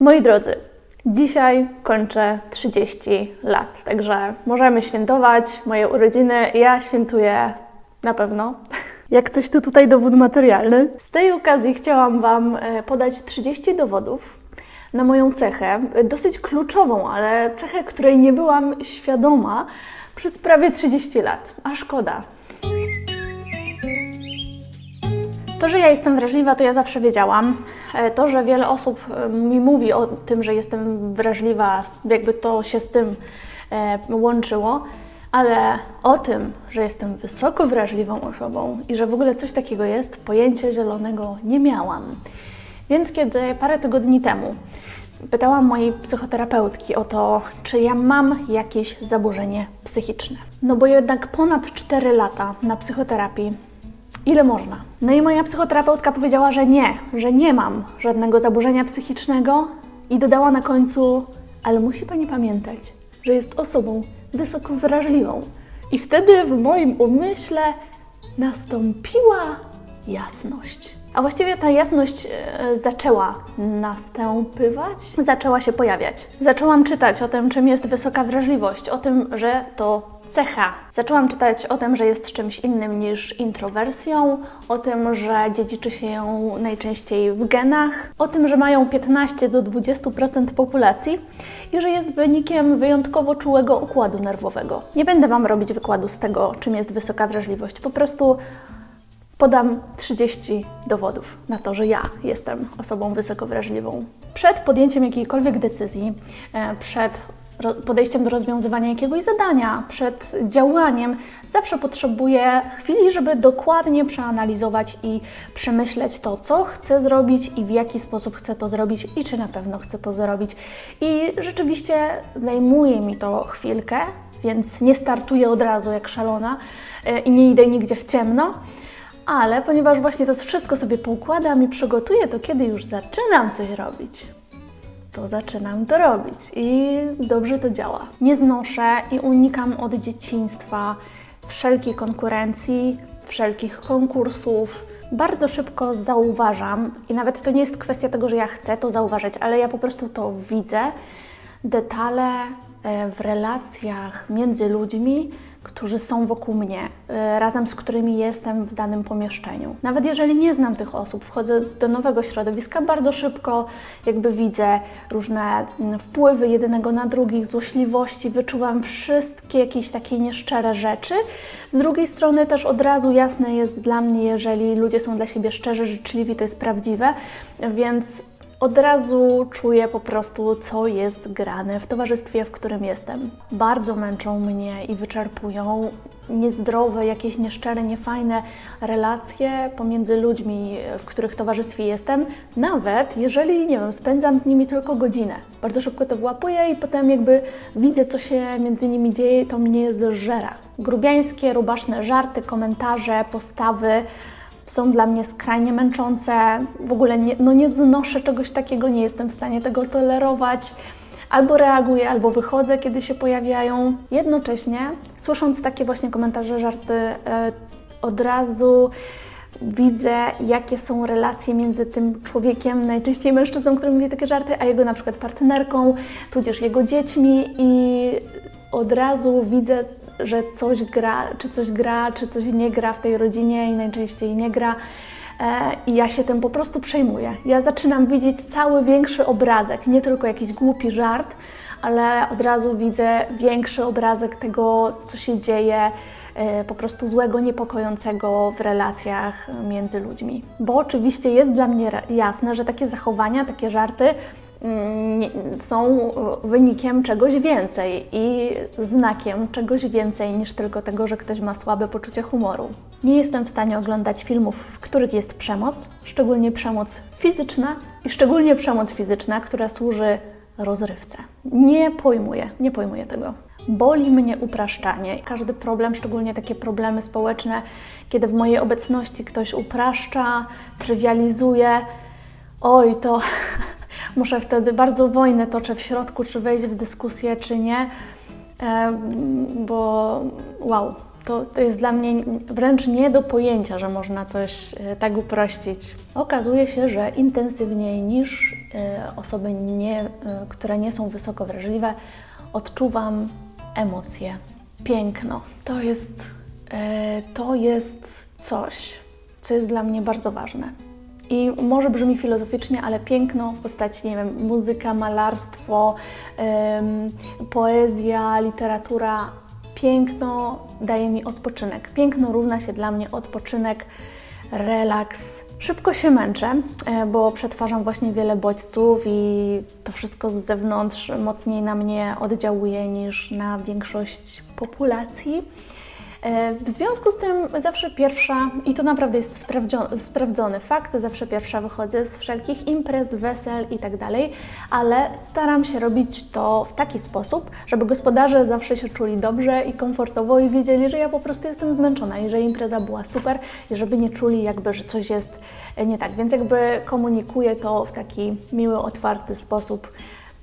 Moi drodzy, dzisiaj kończę 30 lat, także możemy świętować moje urodziny. Ja świętuję na pewno. Jak coś to tutaj dowód materialny. Z tej okazji chciałam Wam e, podać 30 dowodów na moją cechę, dosyć kluczową, ale cechę, której nie byłam świadoma przez prawie 30 lat. A szkoda. To, że ja jestem wrażliwa, to ja zawsze wiedziałam. E, To, że wiele osób e, mi mówi o tym, że jestem wrażliwa, jakby to się z tym e, łączyło, ale o tym, że jestem wysoko wrażliwą osobą i że w ogóle coś takiego jest, pojęcia zielonego nie miałam. Więc kiedy parę tygodni temu pytałam mojej psychoterapeutki o to, czy ja mam jakieś zaburzenie psychiczne. No bo jednak ponad 4 lata na psychoterapii Ile można? No i moja psychoterapeutka powiedziała, że nie, że nie mam żadnego zaburzenia psychicznego i dodała na końcu, ale musi Pani pamiętać, że jest osobą wysoko wrażliwą. I wtedy w moim umyśle nastąpiła jasność. A właściwie ta jasność e, zaczęła następywać, zaczęła się pojawiać. Zaczęłam czytać o tym, czym jest wysoka wrażliwość, o tym, że to cecha. Zaczęłam czytać o tym, że jest czymś innym niż introwersją, o tym, że dziedziczy się ją najczęściej w genach, o tym, że mają 15 do 20% populacji i że jest wynikiem wyjątkowo czułego układu nerwowego. Nie będę Wam robić wykładu z tego, czym jest wysoka wrażliwość, po prostu podam 30 dowodów na to, że ja jestem osobą wysoko wrażliwą. Przed podjęciem jakiejkolwiek decyzji, e, przed podejściem do rozwiązywania jakiegoś zadania, przed działaniem, zawsze potrzebuję chwili, żeby dokładnie przeanalizować i przemyśleć to, co chcę zrobić i w jaki sposób chcę to zrobić i czy na pewno chcę to zrobić. I rzeczywiście zajmuje mi to chwilkę, więc nie startuję od razu jak szalona e, i nie idę nigdzie w ciemno. Ale ponieważ właśnie to wszystko sobie poukładam i przygotuję, to kiedy już zaczynam coś robić, to zaczynam to robić i dobrze to działa. Nie znoszę i unikam od dzieciństwa wszelkiej konkurencji, wszelkich konkursów. Bardzo szybko zauważam, i nawet to nie jest kwestia tego, że ja chcę to zauważyć, ale ja po prostu to widzę, detale e, w relacjach między ludźmi, którzy są wokół mnie, e, razem z którymi jestem w danym pomieszczeniu. Nawet jeżeli nie znam tych osób, wchodzę do nowego środowiska, bardzo szybko jakby widzę różne mm, wpływy jednego na drugich, złośliwości, wyczuwam wszystkie jakieś takie nieszczere rzeczy. Z drugiej strony też od razu jasne jest dla mnie, jeżeli ludzie są dla siebie szczerzy, życzliwi, to jest prawdziwe, więc od razu czuję po prostu, co jest grane w towarzystwie, w którym jestem. Bardzo męczą mnie i wyczerpują niezdrowe, jakieś nieszczere, niefajne relacje pomiędzy ludźmi, w których towarzystwie jestem, nawet jeżeli, nie wiem, spędzam z nimi tylko godzinę. Bardzo szybko to włapuję i potem jakby widzę, co się między nimi dzieje, to mnie zżera. Grubiańskie, rubaszne żarty, komentarze, postawy są dla mnie skrajnie męczące. W ogóle nie, no nie znoszę czegoś takiego, nie jestem w stanie tego tolerować. Albo reaguję, albo wychodzę, kiedy się pojawiają. Jednocześnie, słysząc takie właśnie komentarze, żarty, e, od razu widzę, jakie są relacje między tym człowiekiem, najczęściej mężczyzną, który mówi takie żarty, a jego na przykład partnerką, tudzież jego dziećmi i od razu widzę, że coś gra, czy coś gra, czy coś nie gra w tej rodzinie i najczęściej nie gra. E, I ja się tym po prostu przejmuję. Ja zaczynam widzieć cały większy obrazek, nie tylko jakiś głupi żart, ale od razu widzę większy obrazek tego, co się dzieje, e, po prostu złego, niepokojącego w relacjach między ludźmi. Bo oczywiście jest dla mnie jasne, że takie zachowania, takie żarty są wynikiem czegoś więcej i znakiem czegoś więcej niż tylko tego, że ktoś ma słabe poczucie humoru. Nie jestem w stanie oglądać filmów, w których jest przemoc, szczególnie przemoc fizyczna i szczególnie przemoc fizyczna, która służy rozrywce. Nie pojmuję, nie pojmuję tego. Boli mnie upraszczanie. Każdy problem, szczególnie takie problemy społeczne, kiedy w mojej obecności ktoś upraszcza, trywializuje, oj, to muszę wtedy bardzo wojnę toczę w środku, czy wejść w dyskusję, czy nie, bo wow, To, to jest dla mnie wręcz nie do pojęcia, że można coś e, tak uprościć. Okazuje się, że intensywniej niż e, osoby, nie, e, które nie są wysoko wrażliwe, odczuwam emocje, piękno. To jest, to jest coś, co jest dla mnie bardzo ważne. I może brzmi filozoficznie, ale piękno w postaci, nie wiem, muzyka, malarstwo, em, poezja, literatura. Piękno daje mi odpoczynek. Piękno równa się dla mnie odpoczynek, relaks. Szybko się męczę, e, bo przetwarzam właśnie wiele bodźców i to wszystko z zewnątrz mocniej na mnie oddziałuje niż na większość populacji. E, W związku z tym zawsze pierwsza, i to naprawdę jest sprawdzony fakt, zawsze pierwsza wychodzę z wszelkich imprez, wesel i tak dalej, ale staram się robić to w taki sposób, żeby gospodarze zawsze się czuli dobrze i komfortowo i wiedzieli, że ja po prostu jestem zmęczona i że impreza była super i żeby nie czuli jakby, że coś jest e, nie tak. Więc jakby komunikuję to w taki miły, otwarty sposób.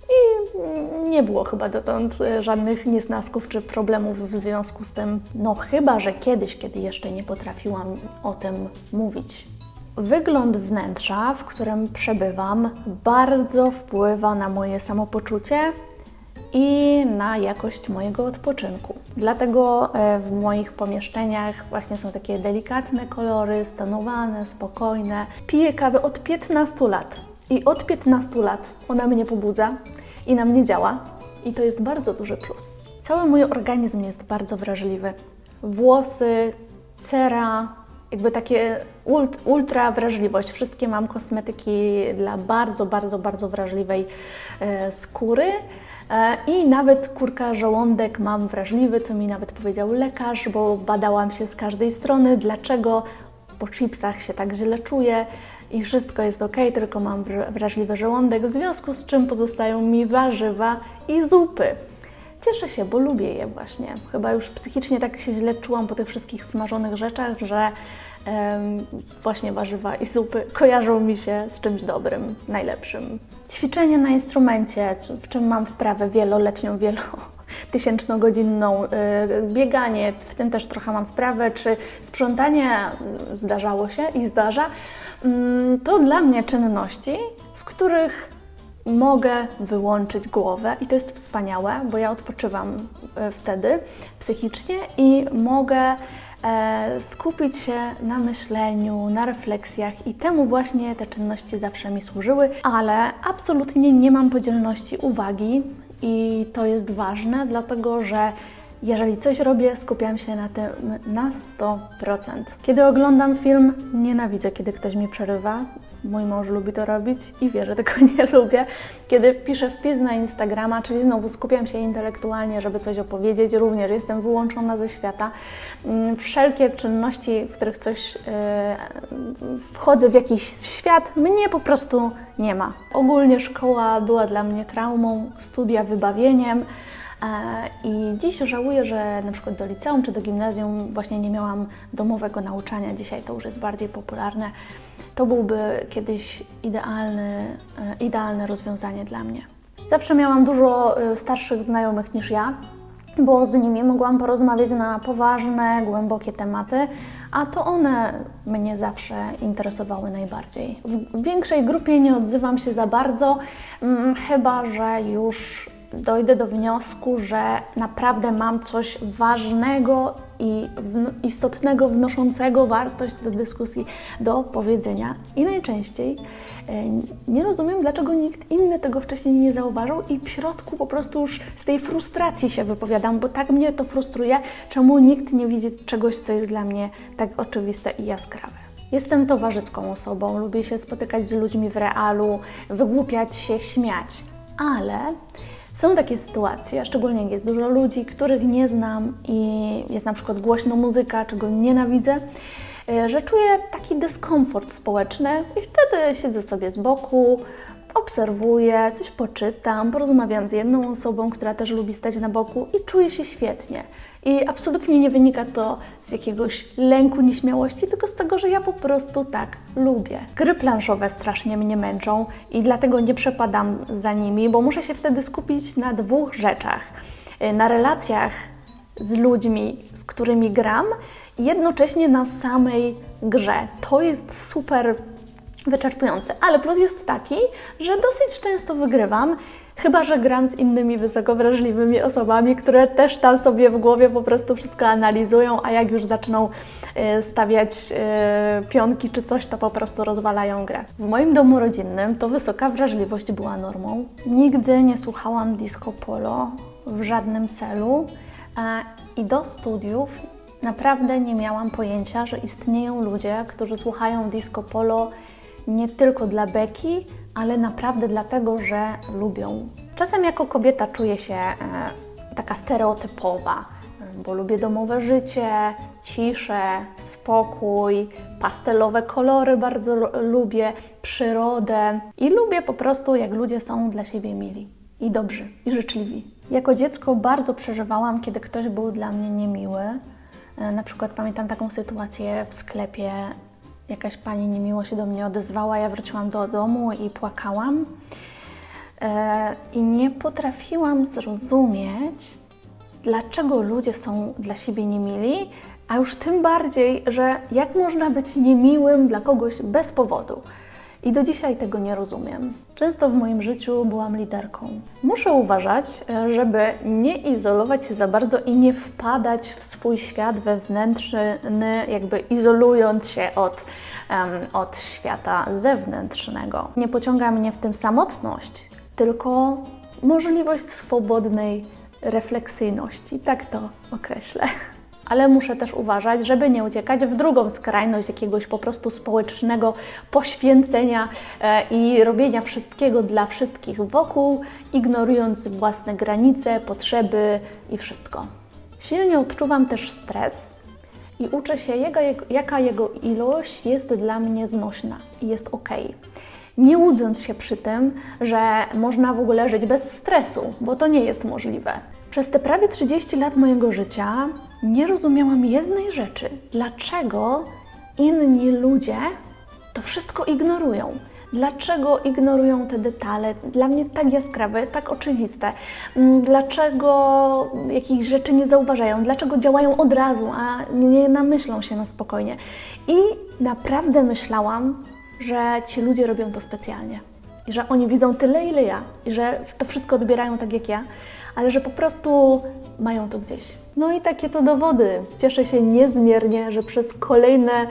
I mm, nie było chyba dotąd e, żadnych niesnasków czy problemów w związku z tym. No chyba, że kiedyś, kiedy jeszcze nie potrafiłam o tym mówić. Wygląd wnętrza, w którym przebywam, bardzo wpływa na moje samopoczucie i na jakość mojego odpoczynku. Dlatego e, w moich pomieszczeniach właśnie są takie delikatne kolory, stonowane, spokojne. Piję kawę od 15 lat i od 15 lat ona mnie pobudza i na mnie działa i to jest bardzo duży plus. Cały mój organizm jest bardzo wrażliwy. Włosy, cera, jakby takie ult- ultra wrażliwość. Wszystkie mam kosmetyki dla bardzo, bardzo, bardzo wrażliwej e, skóry. E, I nawet kurka żołądek mam wrażliwy, co mi nawet powiedział lekarz, bo badałam się z każdej strony, dlaczego po chipsach się tak źle czuję i wszystko jest ok, tylko mam wra- wrażliwy żołądek, w związku z czym pozostają mi warzywa i zupy. Cieszę się, bo lubię je właśnie. Chyba już psychicznie tak się źle czułam po tych wszystkich smażonych rzeczach, że em, właśnie warzywa i zupy kojarzą mi się z czymś dobrym, najlepszym. Ćwiczenie na instrumencie, w czym mam wprawę wieloletnią, wielotysięcznogodzinną, y, bieganie, w tym też trochę mam wprawę, czy sprzątanie y, zdarzało się i zdarza, Mm, to dla mnie czynności, w których mogę wyłączyć głowę i to jest wspaniałe, bo ja odpoczywam e, wtedy psychicznie i mogę e, skupić się na myśleniu, na refleksjach i temu właśnie te czynności zawsze mi służyły, ale absolutnie nie mam podzielności uwagi i to jest ważne, dlatego że jeżeli coś robię, skupiam się na tym na 100%. Kiedy oglądam film, nienawidzę, kiedy ktoś mi przerywa. Mój mąż lubi to robić i wie, że tego nie lubię. Kiedy piszę wpis na Instagrama, czyli znowu skupiam się intelektualnie, żeby coś opowiedzieć, również jestem wyłączona ze świata. Mm, Wszelkie czynności, w których coś e, wchodzę w jakiś świat, mnie po prostu nie ma. Ogólnie szkoła była dla mnie traumą, studia wybawieniem. E, I dziś żałuję, że na przykład do liceum czy do gimnazjum właśnie nie miałam domowego nauczania. Dzisiaj to już jest bardziej popularne. To byłby kiedyś idealny, e, idealne rozwiązanie dla mnie. Zawsze miałam dużo e, starszych znajomych niż ja, bo z nimi mogłam porozmawiać na poważne, głębokie tematy, a to one mnie zawsze interesowały najbardziej. W większej grupie nie odzywam się za bardzo, mm, chyba że już dojdę do wniosku, że naprawdę mam coś ważnego i istotnego, wnoszącego wartość do dyskusji do powiedzenia. I najczęściej e, nie rozumiem, dlaczego nikt inny tego wcześniej nie zauważył, i w środku po prostu już z tej frustracji się wypowiadam, bo tak mnie to frustruje, czemu nikt nie widzi czegoś, co jest dla mnie tak oczywiste i jaskrawe. Jestem towarzyską osobą, lubię się spotykać z ludźmi w realu, wygłupiać się, śmiać, ale są takie sytuacje, szczególnie jak jest dużo ludzi, których nie znam i jest na przykład głośno muzyka, czego nienawidzę, e, że czuję taki dyskomfort społeczny i wtedy siedzę sobie z boku, obserwuję, coś poczytam, porozmawiam z jedną osobą, która też lubi stać na boku i czuję się świetnie. I absolutnie nie wynika to z jakiegoś lęku, nieśmiałości, tylko z tego, że ja po prostu tak lubię. Gry planszowe strasznie mnie męczą i dlatego nie przepadam za nimi, bo muszę się wtedy skupić na dwóch rzeczach. Y, Na relacjach z ludźmi, z którymi gram, i jednocześnie na samej grze. To jest super wyczerpujące. Ale plus jest taki, że dosyć często wygrywam, chyba że gram z innymi wysoko wrażliwymi osobami, które też tam sobie w głowie po prostu wszystko analizują, a jak już zaczną e, stawiać e, pionki czy coś, to po prostu rozwalają grę. W moim domu rodzinnym to wysoka wrażliwość była normą. Nigdy nie słuchałam disco polo w żadnym celu e, i do studiów naprawdę nie miałam pojęcia, że istnieją ludzie, którzy słuchają disco polo nie tylko dla beki, ale naprawdę dlatego, że lubią. Czasem jako kobieta czuję się e, taka stereotypowa, e, bo lubię domowe życie, ciszę, spokój, pastelowe kolory bardzo lu- lubię, przyrodę i lubię po prostu, jak ludzie są dla siebie mili i dobrzy i życzliwi. Jako dziecko bardzo przeżywałam, kiedy ktoś był dla mnie niemiły. E, Na przykład pamiętam taką sytuację w sklepie. Jakaś pani niemiło się do mnie odezwała, ja wróciłam do domu i płakałam. E, I nie potrafiłam zrozumieć, dlaczego ludzie są dla siebie niemili, a już tym bardziej, że jak można być niemiłym dla kogoś bez powodu. I do dzisiaj tego nie rozumiem. Często w moim życiu byłam liderką. Muszę uważać, żeby nie izolować się za bardzo i nie wpadać w swój świat wewnętrzny, jakby izolując się od, em, od świata zewnętrznego. Nie pociąga mnie w tym samotność, tylko możliwość swobodnej refleksyjności, tak to określę. Ale muszę też uważać, żeby nie uciekać w drugą skrajność jakiegoś po prostu społecznego poświęcenia e, i robienia wszystkiego dla wszystkich wokół, ignorując własne granice, potrzeby i wszystko. Silnie odczuwam też stres i uczę się, jaka, jaka jego ilość jest dla mnie znośna i jest ok. Nie łudząc się przy tym, że można w ogóle żyć bez stresu, bo to nie jest możliwe. Przez te prawie 30 lat mojego życia nie rozumiałam jednej rzeczy: dlaczego inni ludzie to wszystko ignorują. Dlaczego ignorują te detale, dla mnie tak jaskrawe, tak oczywiste? Mm, Dlaczego jakichś rzeczy nie zauważają? Dlaczego działają od razu, a nie namyślą się na spokojnie? I naprawdę myślałam, że ci ludzie robią to specjalnie. I że oni widzą tyle, ile ja. I że to wszystko odbierają tak jak ja, ale że po prostu mają to gdzieś. No i takie to dowody. Cieszę się niezmiernie, że przez kolejne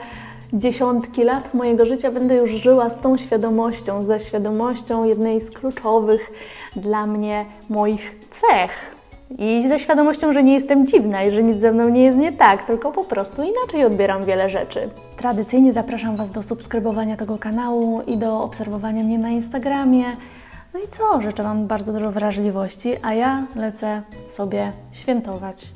dziesiątki lat mojego życia będę już żyła z tą świadomością, ze świadomością jednej z kluczowych dla mnie moich cech. I ze świadomością, że nie jestem dziwna i że nic ze mną nie jest nie tak, tylko po prostu inaczej odbieram wiele rzeczy. Tradycyjnie zapraszam Was do subskrybowania tego kanału i do obserwowania mnie na Instagramie. No i co? Życzę Wam bardzo dużo wrażliwości, a ja lecę sobie świętować.